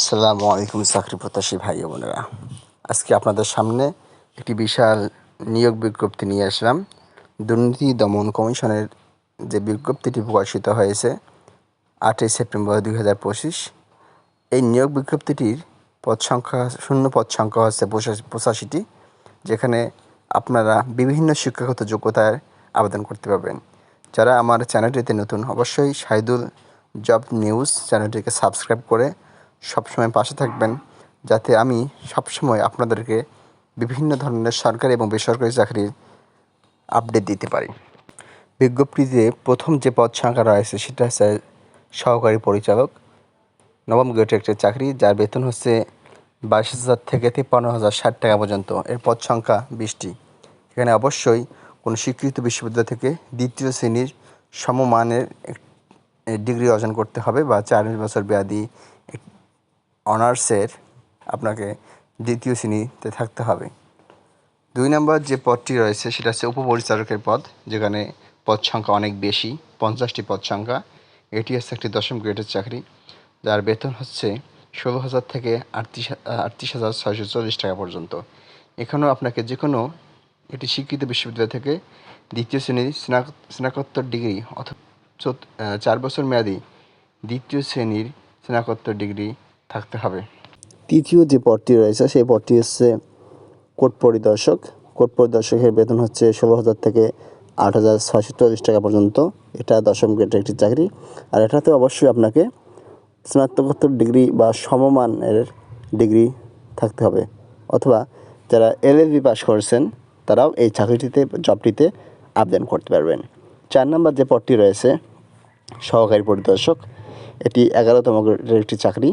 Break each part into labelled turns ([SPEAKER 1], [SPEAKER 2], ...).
[SPEAKER 1] আসসালামু আলাইকুম চাকরি প্রত্যাশী ভাই বোনেরা। আজকে আপনাদের সামনে একটি বিশাল নিয়োগ বিজ্ঞপ্তি নিয়ে আসলাম। দুর্নীতি দমন কমিশনের যে বিজ্ঞপ্তিটি প্রকাশিত হয়েছে, আটই সেপ্টেম্বর দুই হাজার পঁচিশ, এই নিয়োগ বিজ্ঞপ্তিটির পদ সংখ্যা, শূন্য পদ সংখ্যা হচ্ছে পঁচাশি পঁচাশিটি, যেখানে আপনারা বিভিন্ন শিক্ষাগত যোগ্যতার আবেদন করতে পারবেন। যারা আমার চ্যানেলটিতে নতুন, অবশ্যই শাহিদুল জব নিউজ চ্যানেলটিকে সাবস্ক্রাইব করে সবসময় পাশে থাকবেন যাতে আমি সবসময় আপনাদেরকে বিভিন্ন ধরনের সরকারি এবং বেসরকারি চাকরির আপডেট দিতে পারি। বিজ্ঞপ্তিতে প্রথম যে পদ সংখ্যা রয়েছে সেটা হচ্ছে সহকারী পরিচালক। নবম গ্রেডের একটি চাকরি, যার বেতন হচ্ছে বাইশ হাজার থেকে তিপ্পান্ন হাজার ষাট টাকা পর্যন্ত। এর পদ সংখ্যা বিশটি। এখানে অবশ্যই কোনো স্বীকৃত বিশ্ববিদ্যালয় থেকে দ্বিতীয় শ্রেণির সমমানের ডিগ্রি অর্জন করতে হবে বা চার বছর মেয়াদি অনার্সের আপনাকে দ্বিতীয় শ্রেণীতে থাকতে হবে। দুই নম্বর যে পদটি রয়েছে, সেটা হচ্ছে উপপরিচালকের পদ, যেখানে পদ সংখ্যা অনেক বেশি, পঞ্চাশটি পদ সংখ্যা। এটি হচ্ছে একটি দশম গ্রেডের চাকরি, যার বেতন হচ্ছে ষোলো হাজার থেকে আটত্রিশ আটত্রিশ হাজার ছয়শো চল্লিশ টাকা পর্যন্ত। এখানেও আপনাকে যে কোনো এটি স্বীকৃত বিশ্ববিদ্যালয় থেকে দ্বিতীয় শ্রেণির স্নাক, স্নাতকোত্তর ডিগ্রি অথবা চার বছর মেয়াদি দ্বিতীয় শ্রেণির স্নাতকোত্তর ডিগ্রি থাকতে হবে। তৃতীয় যে পদটি রয়েছে, সেই পদটি হচ্ছে কোর্ট পরিদর্শক। কোর্ট পরিদর্শকের বেতন হচ্ছে ষোলো হাজার থেকে আট হাজার ছয়শো চল্লিশ টাকা পর্যন্ত। এটা দশম গ্রেডের একটি চাকরি। আর এটাতে অবশ্যই আপনাকে স্নাতকোত্তর ডিগ্রি বা সমমানের ডিগ্রি থাকতে হবে। অথবা যারা এলএলবি পাস করেছেন, তারাও এই চাকরিটিতে, জবটিতে আবেদন করতে পারবেন। চার নম্বর যে পদটি রয়েছে, সহকারী পরিদর্শক, এটি এগারোতম গ্রেডের একটি চাকরি।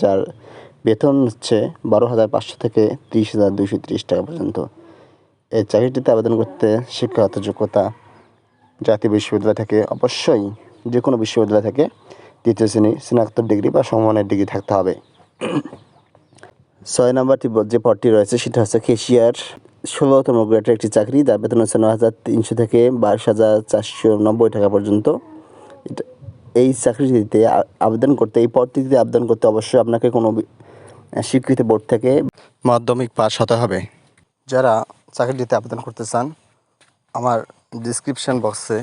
[SPEAKER 1] যার বেতন হচ্ছে বারো হাজার পাঁচশো থেকে তিরিশ হাজার দুইশো তিরিশ টাকা পর্যন্ত। এই চাকরিটিতে আবেদন করতে শিক্ষাগত যোগ্যতা জাতীয় বিশ্ববিদ্যালয় থেকে অবশ্যই যে কোনো বিশ্ববিদ্যালয় থেকে দ্বিতীয় শ্রেণি, স্নাতক ডিগ্রি বা সমমানের ডিগ্রি থাকতে হবে। ছয় নম্বরটি যে পদটি রয়েছে সেটা হচ্ছে কেশিয়ার ষোলোতম গ্রেডের একটি চাকরি। যার বেতন হচ্ছে ন হাজার তিনশো থেকে বাইশ হাজার চারশো নব্বই টাকা পর্যন্ত। এই চাকরিটিতে আবেদন করতে, এই পদটিতে আবেদন করতে অবশ্যই আপনাকে কোনো স্বীকৃত বোর্ড থেকে মাধ্যমিক পাস হতে হবে। যারা চাকরিটিতে আবেদন করতে চান, আমার ডিসক্রিপশান বক্সে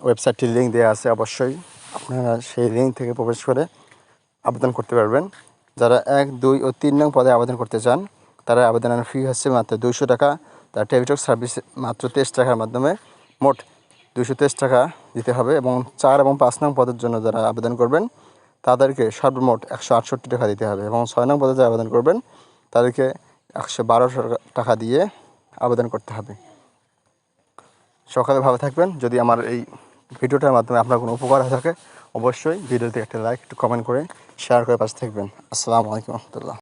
[SPEAKER 1] ওয়েবসাইটটির লিঙ্ক দেওয়া আছে অবশ্যই। আপনারা সেই লিঙ্ক থেকে প্রবেশ করে আবেদন করতে পারবেন। যারা এক, দুই ও তিন নং পদে আবেদন করতে চান, তারা আবেদনের ফি হচ্ছে মাত্র দুইশো টাকা। তার টেলিটক সার্ভিস মাত্র তেইশ টাকার মাধ্যমে মোট দুশো তেইশ টাকা দিতে হবে এবং চার এবং পাঁচ নং পদের জন্য যারা আবেদন করবেন, তাদেরকে সর্বমোট একশো আটষট্টি টাকা দিতে হবে এবং ছয় নং পদে যারা আবেদন করবেন, তাদেরকে একশো বারোশো টাকা দিয়ে আবেদন করতে হবে। সকালে ভালো থাকবেন। যদি আমার এই ভিডিওটার মাধ্যমে আপনার কোনো উপকার হয়ে থাকে, অবশ্যই ভিডিওতে একটা লাইক, একটু কমেন্ট করে শেয়ার করে পাশে থাকবেন। আসসালামু আলাইকুম রহমতুল্লাহ।